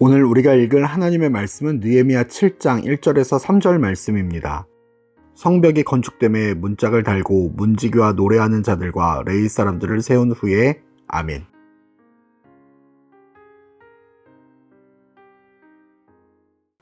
오늘 우리가 읽을 하나님의 말씀은 느헤미야 7장 1절에서 3절 말씀입니다. 성벽이 건축됨에 문짝을 달고 문지기와 노래하는 자들과 레이 사람들을 세운 후에 아멘.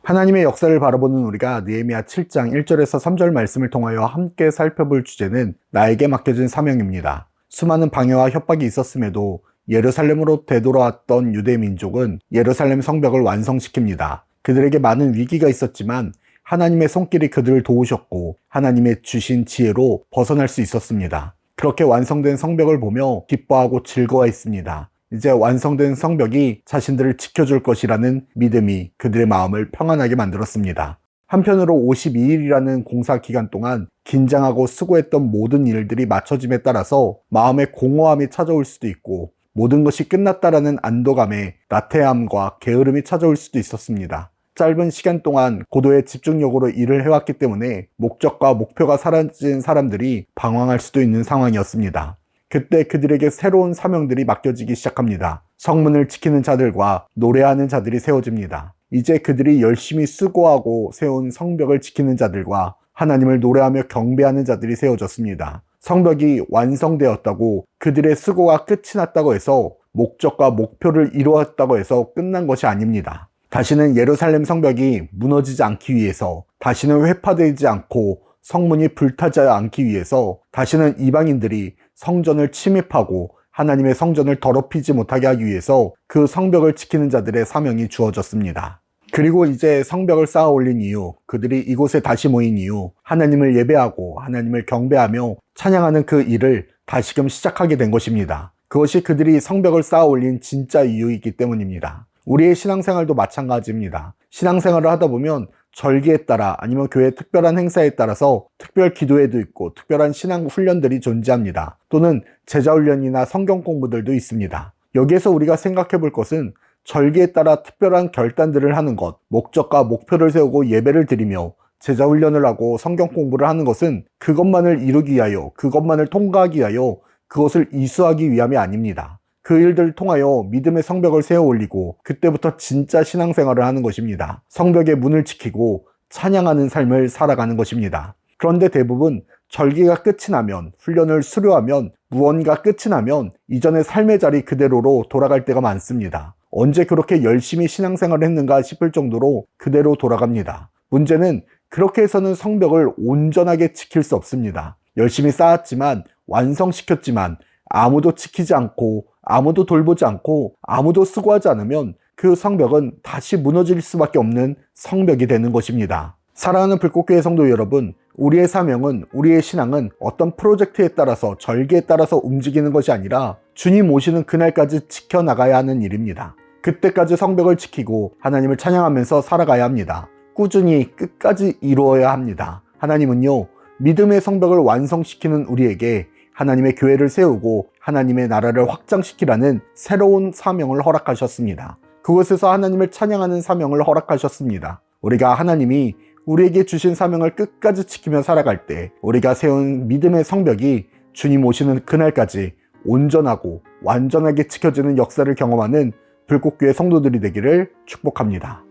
하나님의 역사를 바라보는 우리가 느헤미야 7장 1절에서 3절 말씀을 통하여 함께 살펴볼 주제는 나에게 맡겨진 사명입니다. 수많은 방해와 협박이 있었음에도 예루살렘으로 되돌아왔던 유대 민족은 예루살렘 성벽을 완성시킵니다. 그들에게 많은 위기가 있었지만 하나님의 손길이 그들을 도우셨고 하나님의 주신 지혜로 벗어날 수 있었습니다. 그렇게 완성된 성벽을 보며 기뻐하고 즐거워했습니다. 이제 완성된 성벽이 자신들을 지켜줄 것이라는 믿음이 그들의 마음을 평안하게 만들었습니다. 한편으로 52일이라는 공사 기간 동안 긴장하고 수고했던 모든 일들이 맞춰짐에 따라서 마음의 공허함이 찾아올 수도 있고 모든 것이 끝났다라는 안도감에 나태함과 게으름이 찾아올 수도 있었습니다. 짧은 시간 동안 고도의 집중력으로 일을 해왔기 때문에 목적과 목표가 사라진 사람들이 방황할 수도 있는 상황이었습니다. 그때 그들에게 새로운 사명들이 맡겨지기 시작합니다. 성문을 지키는 자들과 노래하는 자들이 세워집니다. 이제 그들이 열심히 수고하고 세운 성벽을 지키는 자들과 하나님을 노래하며 경배하는 자들이 세워졌습니다. 성벽이 완성되었다고 그들의 수고가 끝이 났다고 해서 목적과 목표를 이루었다고 해서 끝난 것이 아닙니다. 다시는 예루살렘 성벽이 무너지지 않기 위해서 다시는 회파되지 않고 성문이 불타지 않기 위해서 다시는 이방인들이 성전을 침입하고 하나님의 성전을 더럽히지 못하게 하기 위해서 그 성벽을 지키는 자들의 사명이 주어졌습니다. 그리고 이제 성벽을 쌓아 올린 이유, 그들이 이곳에 다시 모인 이유, 하나님을 예배하고 하나님을 경배하며 찬양하는 그 일을 다시금 시작하게 된 것입니다. 그것이 그들이 성벽을 쌓아 올린 진짜 이유이기 때문입니다. 우리의 신앙생활도 마찬가지입니다. 신앙생활을 하다 보면 절기에 따라 아니면 교회 특별한 행사에 따라서 특별 기도회도 있고 특별한 신앙 훈련들이 존재합니다. 또는 제자 훈련이나 성경 공부들도 있습니다. 여기에서 우리가 생각해 볼 것은 절기에 따라 특별한 결단들을 하는 것, 목적과 목표를 세우고 예배를 드리며 제자 훈련을 하고 성경 공부를 하는 것은 그것만을 이루기 위하여, 그것만을 통과하기 위하여 그것을 이수하기 위함이 아닙니다. 그 일들을 통하여 믿음의 성벽을 세워 올리고 그때부터 진짜 신앙생활을 하는 것입니다. 성벽의 문을 지키고 찬양하는 삶을 살아가는 것입니다. 그런데 대부분 절기가 끝이 나면 훈련을 수료하면 무언가 끝이 나면 이전의 삶의 자리 그대로로 돌아갈 때가 많습니다. 언제 그렇게 열심히 신앙생활을 했는가 싶을 정도로 그대로 돌아갑니다. 문제는 그렇게 해서는 성벽을 온전하게 지킬 수 없습니다. 열심히 쌓았지만 완성시켰지만 아무도 지키지 않고 아무도 돌보지 않고 아무도 수고하지 않으면 그 성벽은 다시 무너질 수밖에 없는 성벽이 되는 것입니다. 사랑하는 불꽃교회 성도 여러분, 우리의 사명은, 우리의 신앙은 어떤 프로젝트에 따라서, 절기에 따라서 움직이는 것이 아니라 주님 오시는 그날까지 지켜나가야 하는 일입니다. 그때까지 성벽을 지키고 하나님을 찬양하면서 살아가야 합니다. 꾸준히 끝까지 이루어야 합니다. 하나님은요, 믿음의 성벽을 완성시키는 우리에게 하나님의 교회를 세우고 하나님의 나라를 확장시키라는 새로운 사명을 허락하셨습니다. 그곳에서 하나님을 찬양하는 사명을 허락하셨습니다. 우리가 하나님이 우리에게 주신 사명을 끝까지 지키며 살아갈 때 우리가 세운 믿음의 성벽이 주님 오시는 그날까지 온전하고 완전하게 지켜지는 역사를 경험하는 불꽃교회 성도들이 되기를 축복합니다.